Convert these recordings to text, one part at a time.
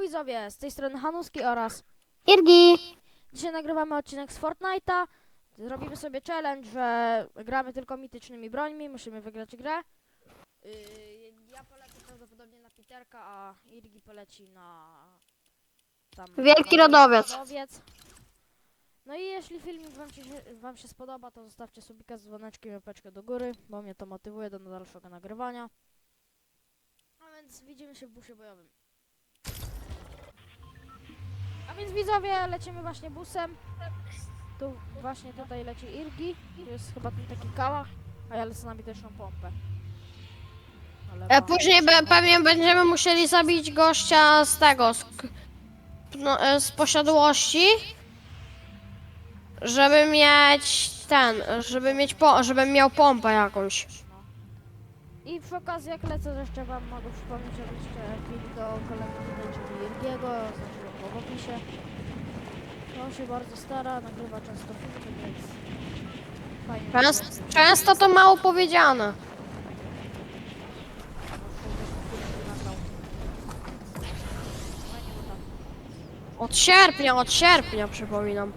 widzowie, z tej strony Hanuski oraz Irgi! dzisiaj nagrywamy odcinek z Fortnite'a. Zrobimy sobie challenge, że gramy tylko mitycznymi brońmi, musimy wygrać grę. Yy, ja polecę prawdopodobnie na Peterka, a Irgi poleci na... Tam, Wielki na Rodowiec. Rodowiec. No i jeśli filmik wam się, wam się spodoba, to zostawcie subika z dzwoneczkiem i łapeczkę do góry, bo mnie to motywuje do dalszego nagrywania. A więc widzimy się w busie bojowym. Więc widzowie, lecimy właśnie busem. Tu właśnie tutaj leci Irgi. Tu jest chyba ten taki kałach, a ja lecę na mityczną pompę. Ale E, mam- później be, pewnie będziemy musieli zabić gościa z tego, z, k- no, e, z posiadłości, żeby mieć ten, żeby mieć po, żeby miał pompę jakąś. I przy okazji jak lecę, to jeszcze wam mogę przypomnieć, żebyście wbili do kolegi tutaj, czyli Irgiego, znaczy go w opisie. On się bardzo stara, nagrywa często filmy, więc fajnie. Często, często to mało powiedziane. Od sierpnia, od sierpnia przypominam.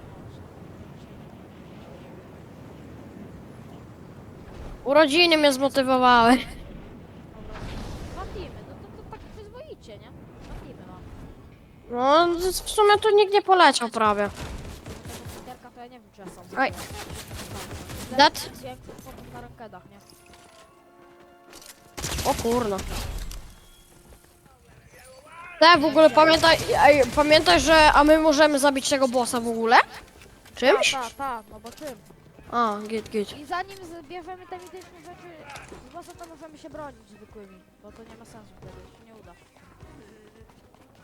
Urodziny mnie zmotywowały. Matimy, no to, to tak przyzwoicie, nie? Matimy mam. No, w sumie tu nikt nie poleciał prawie. Tego Peterka to ja nie wiem, czy ja sam Oj. Dat? Jak potem na rankedach, nie? O kurno. Te w ogóle pamiętaj, ej, pamiętaj, że a my możemy zabić tego bossa w ogóle? Czymś? Ta, ta, ta, no bo czym? A, git, git. I zanim zbierzemy te mityczne rzeczy z bossa, to możemy się bronić zwykłymi, bo to nie ma sensu wtedy, się nie uda.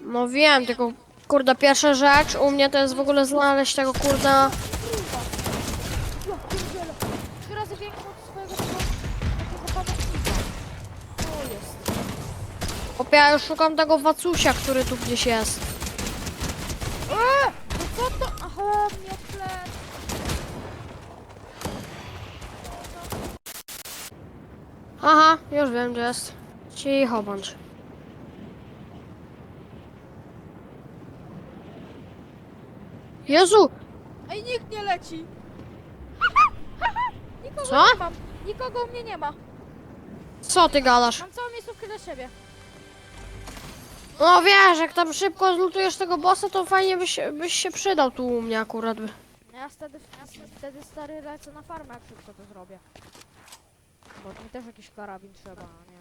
No wiem, tylko kurde, pierwsza rzecz u mnie to jest w ogóle znaleźć tego pierdzielę. Trzy razy większy od swojego tego, takiego pomocnika. To jest. Chłopie, ja już szukam tego wacusia, który tu gdzieś jest. Eee! No co to? Aha, mnie. Aha, już wiem gdzie jest. Cicho bądź. Jezu! Ej, nikt nie leci. Nikogo Co? nie mam. Nikogo u mnie nie ma. Co ty gadasz? Mam całą miejscówkę dla siebie. No wiesz, jak tam szybko zlutujesz tego bossa, to fajnie byś, byś się przydał tu u mnie akurat. by. No Ja wtedy, ja wtedy stary lecę na farmę, jak szybko to zrobię. Bo mi też jakiś karabin trzeba, a nie?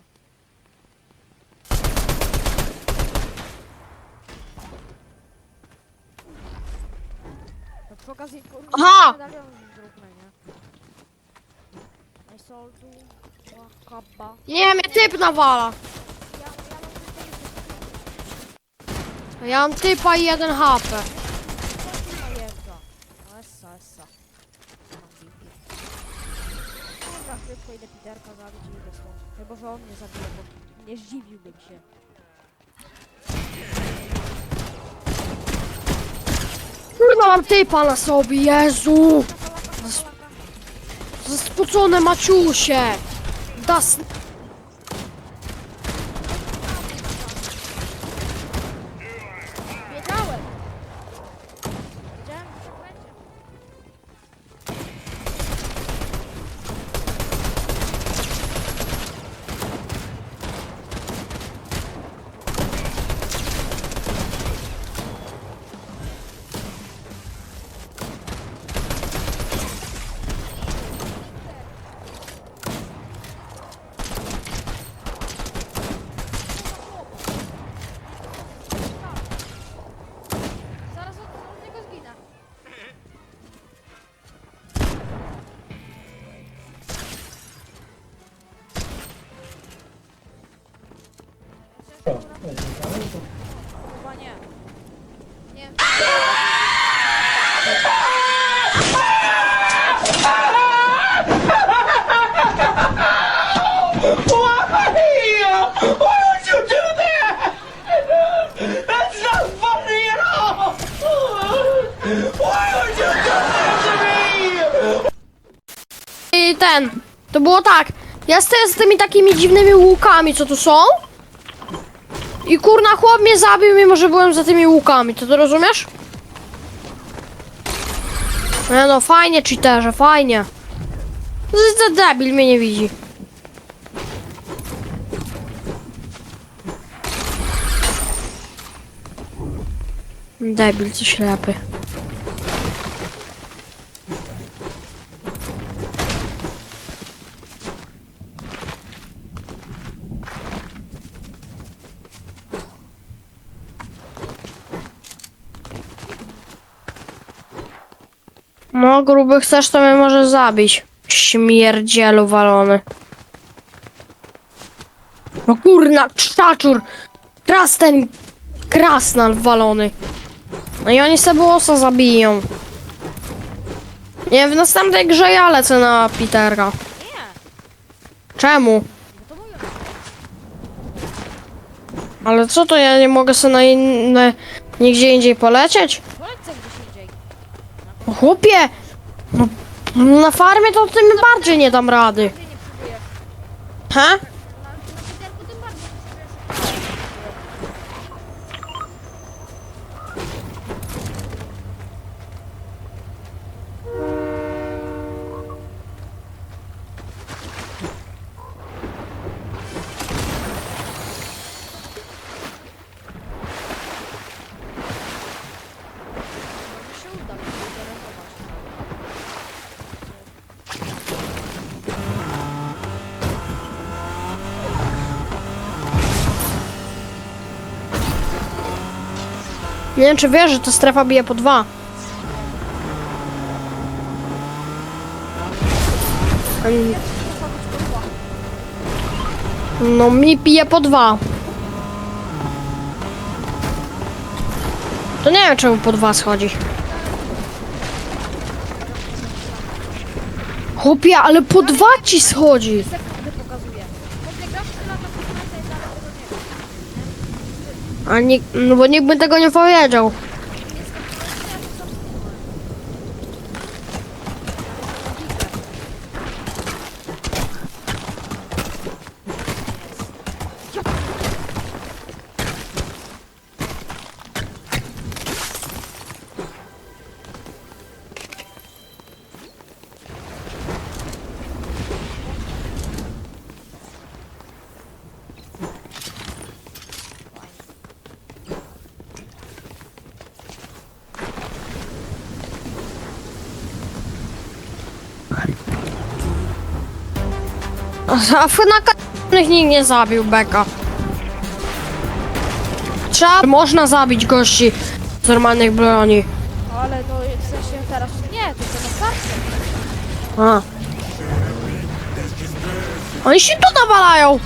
To przy okazji kurwa Aha! nie? Mnie typ nawala. Ja, ja mam tutaj Ja mam typa i jeden HP. No jeżdża. No essa, essa. Mam BP. Dobra, szybko idę Peterka zabić i idę stąd. Chyba, że on mnie zabije, bo nie zdziwiłbym się. Kurwa, mam typa na sobie, Jezu! Laka. Zaspucone maciusie! Das... I ten... To było tak. Ja stoję z tymi takimi dziwnymi łukami, co tu są. I kurna chłop mnie zabił, mimo że byłem za tymi łukami, to to rozumiesz? Nie no, fajnie cheaterze, fajnie. Z- z- Debil mnie nie widzi. Debil, co ślepy. No, gruby chcesz, to mnie może zabić. Śmierdzielu walony. No kurna, krzaczur! Krasten! Krasnal walony. No i oni sobie bossa zabiją. Nie, w następnej grze ja lecę na Petera. Nie, Czemu? Ale co to, ja nie mogę sobie na inne... Nigdzie indziej polecieć? Chłopie! No, na farmie to tym bardziej nie dam rady. He? Nie wiem, czy wiesz, że ta strefa bije po dwa. No, mi bije po dwa. To nie wiem, czemu po dwa schodzi. Chłopie, ale po dwa ci schodzi. Sekundy pokazuje. Chłopie, grasz tyle lata w Fortnite'a i dalej tego nie wiem. A nie, no bo nikt by tego nie powiedział. A na k***nych nikt nie zabił Beka. Trzeba, można zabić gości z normalnych broni. Ale no w sensie teraz nie, tylko na starcie. A. Oni się tu nawalają.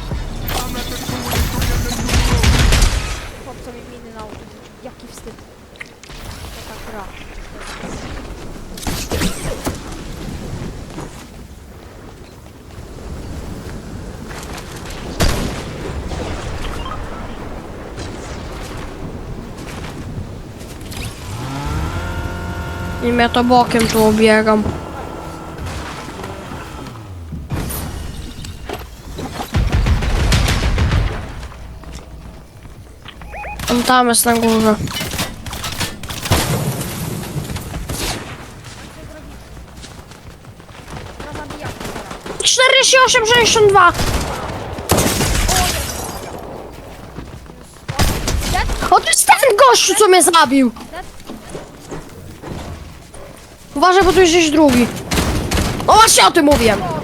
I ja to bokiem tu obiegam. On tam jest na górze. Teraz. 48, 62. Dead? O, to jest ten gościu, co mnie zabił. Uważaj, bo tu jest gdzieś drugi. O, właśnie o tym mówiłem. To?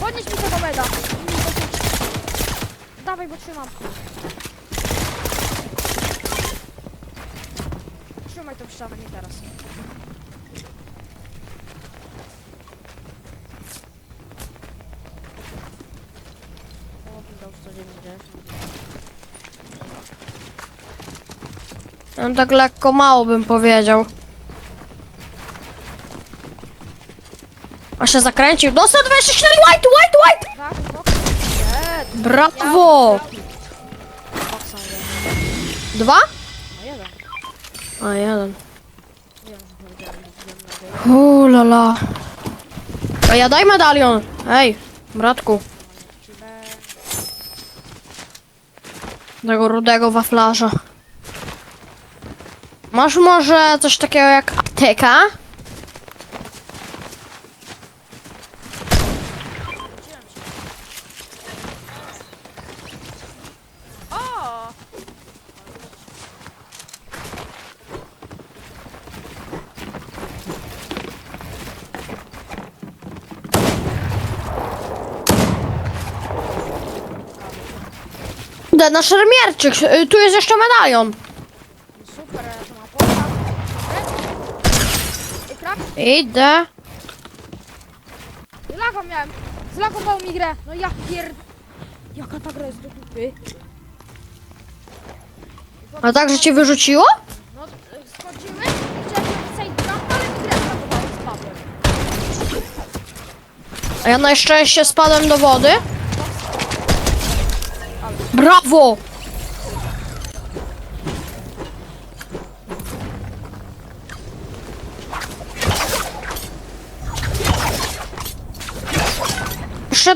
Podnieś mi tego meda. Dawaj, bo trzymam. Trzymaj tą ścianę, nie teraz. O, wydał 190. On tak lekko mało bym powiedział. A się zakręcił. Dostał 24 white, white, white! Tak, no. Nie, Brawo! Nie. Dwa? No jeden. A, jeden. Wiem. Uuu, lala. A ja daj medalion. Ej, Bratku, tego rudego waflarza. Masz może coś takiego jak apteka? Nasz szermierczyk, y, tu jest jeszcze medalion. Super, ja tu mam pola. I krak. Idę. Lago miałem. Zlagował mi grę. No ja pier... Jaka ta gra jest do dupy. A tak, że cię wyrzuciło? No, y, schodziły, chciałem save jump, ale mi grę zlagowało, spadłem. A ja na szczęście spadłem do wody. Brawo!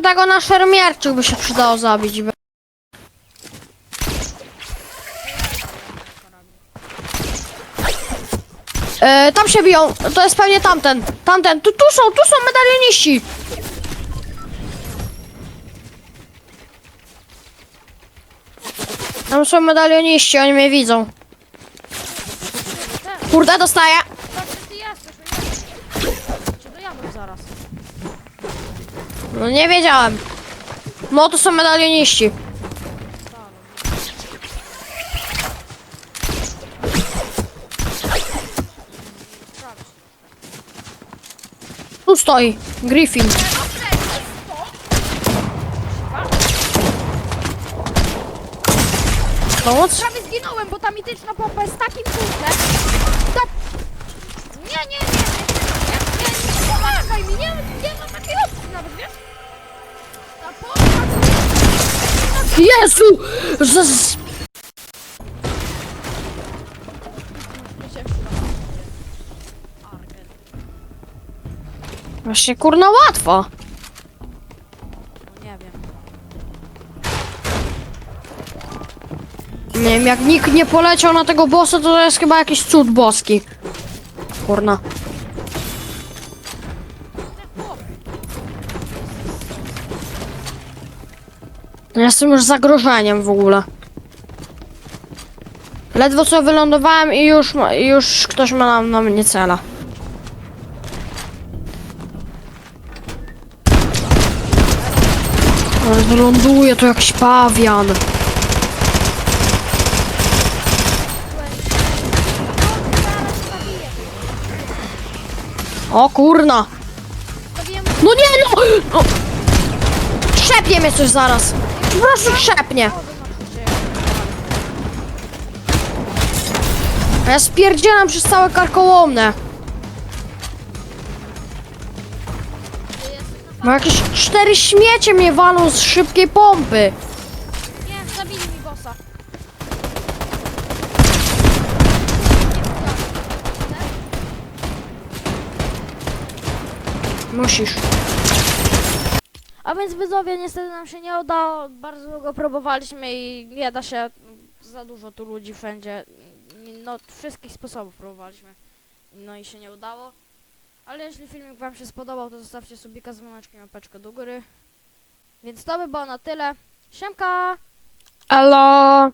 Jeszcze tego na szermierczyk by się przydało zabić. E, tam się biją, to jest pewnie tamten, tamten, tu, tu są, tu są medalioniści. Tam są medalioniści, oni mnie widzą. Kurde, dostaję. tak, że ty jesteś, no nie Cię dojadę zaraz. No nie wiedziałem. No to są medalioniści. Tu stoi, Griffin. Pomóc? Prawie zginąłem, bo ta mityczna pompa jest takim kurde. Ta... Nie, nie, nie, nie, nie, nie, nie pomagaj mi, nie, nie Jezu! Z, właśnie kurna łatwo. Nie wiem. Nie wiem, jak nikt nie poleciał na tego bossa, to to jest chyba jakiś cud boski. Kurna. Ja Jestem już zagrożeniem w ogóle. Ledwo co wylądowałem i już, ma, już ktoś ma na, na mnie cela. Ale wyląduje to jakiś pawian. O kurna! No nie no! no. Mnie coś zaraz. Po prostu trzepnie. A ja spierdzielam przez całe karkołomne. No jakieś cztery śmiecie mnie walą z szybkiej pompy. Nie, zabili mi bossa. Musisz. A więc widzowie, niestety nam się nie udało, bardzo długo próbowaliśmy i nie da się, za dużo tu ludzi wszędzie, no wszystkich sposobów próbowaliśmy, no i się nie udało. Ale jeśli filmik wam się spodobał, to zostawcie subika z dzwoneczkiem, łapeczkę do góry. Więc to by było na tyle. Siemka! Elo!